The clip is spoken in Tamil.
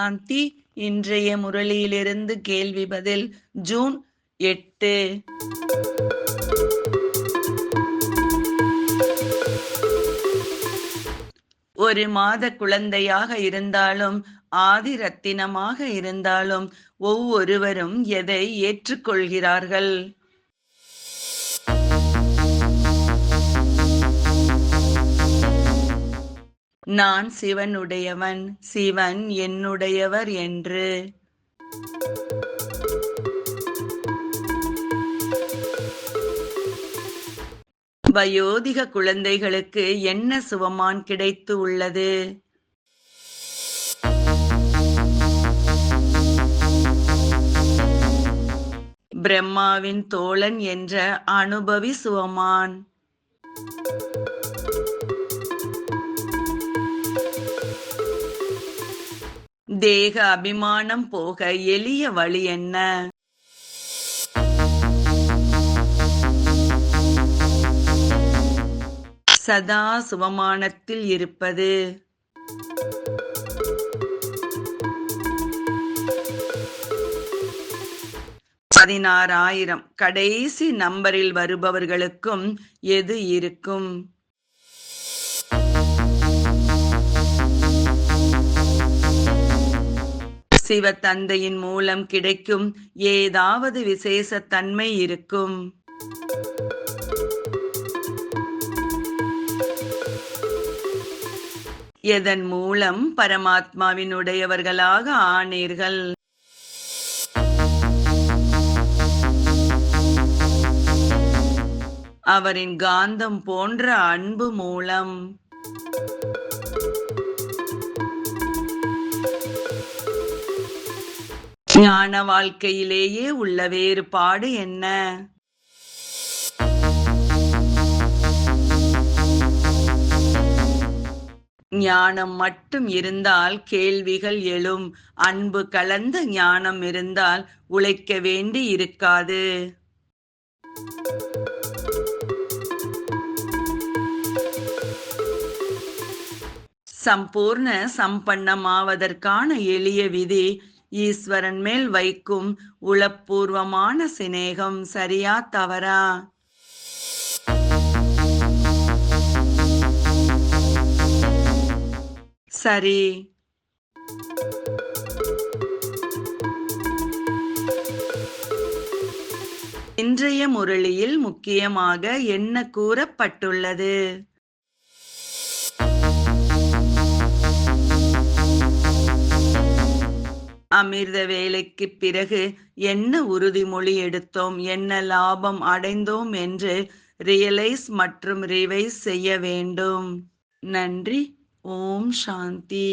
சாந்தி. இன்றைய முரளியிலிருந்து கேள்வி பதில் ஜூன் எட்டு. ஒரு மாத குழந்தையாக இருந்தாலும் ஆதி ரத்தினமாக இருந்தாலும் ஒவ்வொருவரும் எதை ஏற்றுக்கொள்கிறார்கள்? நான் சிவனுடையவன் சிவன் என்னுடையவர் என்று. வயோதிக குழந்தைகளுக்கு என்ன சுவமான் கிடைத்து உள்ளது? பிரம்மாவின் தோழன் என்ற அனுபவி சுவமான். தேக அபிமானம் போக எளிய வழி என்ன? சதா சுவமானத்தில் இருப்பது. பதினாறாயிரம். கடைசி நம்பரில் வருபவர்களுக்கும் எது இருக்கும்? சிவத்தந்தையின் மூலம் கிடைக்கும் ஏதாவது விசேஷ தன்மை இருக்கும். எதன் மூலம் பரமாத்மாவின் உடையவர்களாக ஆனீர்கள்? அவரின் காந்தம் போன்ற அன்பு மூலம். ஞான வாழ்க்கையிலேயே உள்ள வேறுபாடு என்ன? ஞானம் மட்டும் இருந்தால் கேள்விகள் எழும். அன்பு கலந்த ஞானம் இருந்தால் உழைக்க வேண்டி இருக்காது. சம்பூர்ண சம்பன்னமாவதற்கான எளிய விதி ஈஸ்வரன் மேல் வைக்கும் உளப்பூர்வமான சிநேகம் சரியா தவறா? சரி. இன்றைய முரளியில் முக்கியமாக என்ன கூறப்பட்டுள்ளது? அமிர்த வேலைக்கு பிறகு என்ன உறுதிமொழி எடுத்தோம்? என்ன லாபம் அடைந்தோம் என்று ரியலைஸ் மற்றும் ரிவைஸ் செய்ய வேண்டும். நன்றி. ஓம் சாந்தி.